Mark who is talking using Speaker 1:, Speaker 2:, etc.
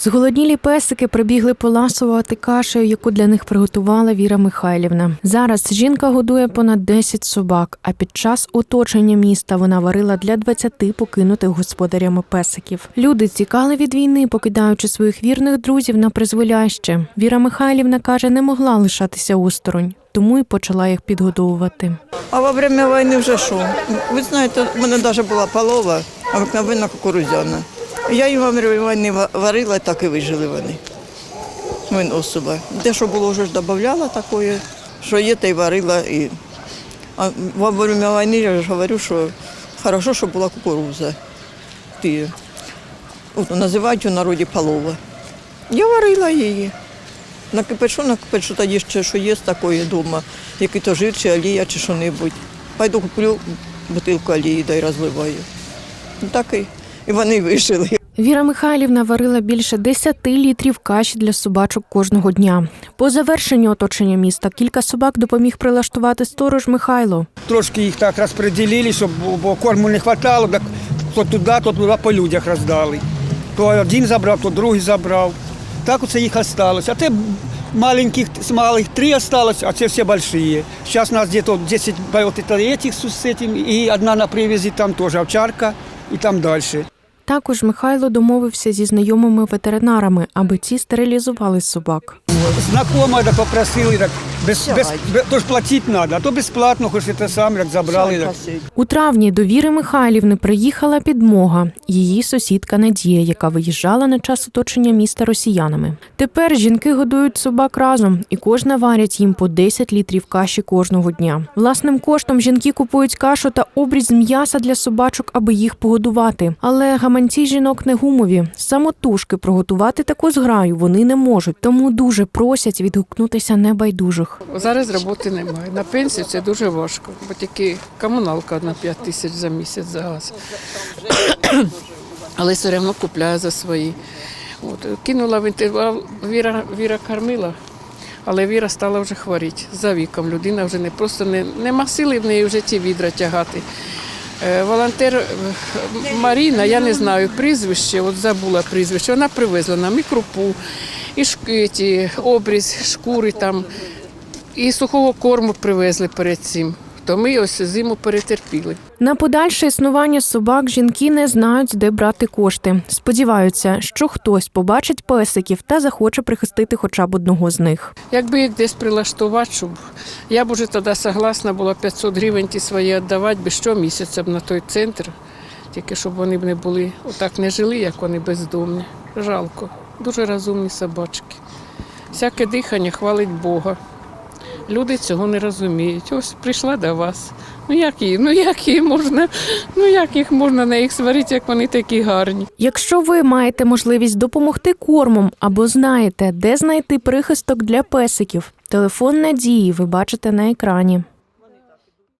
Speaker 1: Зголоднілі песики прибігли поласувати кашею, яку для них приготувала Віра Михайлівна. Зараз жінка годує понад 10 собак, а під час оточення міста вона варила для 20 покинутих господарями песиків. Люди тікали від війни, покидаючи своїх вірних друзів на призволяще. Віра Михайлівна каже, не могла лишатися осторонь, тому й почала їх підгодовувати.
Speaker 2: А во время війни вже що? Ви знаєте, в мене навіть була полова, обикновенна кукурудзяна. Я їм во время варила, так і вижили вони. Виносила. Те, що було, вже ж додавала такое, що є, те й варила. І... А во время війни я ж говорю, що хорошо, що була кукурудза. Ті. От, називають у народі полова. Я варила її. Накипячу, накипячу тоді ще, що є такої вдома, який то жир чи олія чи що-небудь. Пойду куплю бутилку олії да й розливаю. Так і, і вони вижили.
Speaker 1: Віра Михайлівна варила більше 10 літрів каші для собачок кожного дня. По завершенню оточення міста кілька собак допоміг прилаштувати сторож Михайло.
Speaker 3: Трошки їх так розподілили, щоб бо корму не вистачало, так то туди, то туди по людях роздали. То один забрав, то другий забрав. Так оце їх осталось. А те маленьких, з малих три осталось, а це всі великі. Зараз у нас десь 10 вот это этих с этим, і одна на привязі, там теж овчарка, і там далі.
Speaker 1: Також Михайло домовився зі знайомими ветеринарами, аби ці стерилізували собак.
Speaker 3: Знакома так попросили, так без, без, без, то ж платити треба, а то безплатно, хоч це саме, як забрали. Так.
Speaker 1: У травні до Віри Михайлівни приїхала підмога, її сусідка Надія, яка виїжджала на час оточення міста росіянами. Тепер жінки годують собак разом, і кожна варять їм по 10 літрів каші кожного дня. Власним коштом жінки купують кашу та обріз з м'яса для собачок, аби їх погодувати. Але гаманці жінок не гумові. Самотужки приготувати таку зграю вони не можуть, тому дуже просять відгукнутися небайдужих.
Speaker 4: Зараз роботи немає. На пенсію це дуже важко, бо тільки комуналка на 5 тисяч за місяць за газ. Але все одно купляю за свої. От, кинула в інтервал, Віра, Віра кормила, але Віра стала вже хворіти за віком. Людина вже не просто не, нема сили в неї вже ті відра тягати. Е, Волонтер е, Маріна, я не знаю прізвище, от забула прізвище, вона привезла нам і крупу, і шк- ті, обріз, шкури там, і сухого корму привезли перед цим. То ми ось зиму перетерпіли.
Speaker 1: На подальше існування собак жінки не знають, де брати кошти. Сподіваються, що хтось побачить песиків та захоче прихистити хоча б одного з них.
Speaker 4: Якби їх десь прилаштувати, щоб я б уже тоді согласна була 500 гривень ті свої віддавати би щомісяця б на той центр, тільки щоб вони б не були, отак не жили, як вони бездомні. Жалко. Дуже розумні собачки. Всяке дихання хвалить Бога. Люди цього не розуміють. Ось прийшла до вас. Ну як її? Ну як її можна? Ну як їх можна на їх сварити, як вони такі гарні?
Speaker 1: Якщо ви маєте можливість допомогти кормом або знаєте, де знайти прихисток для песиків, телефон надії ви бачите на екрані.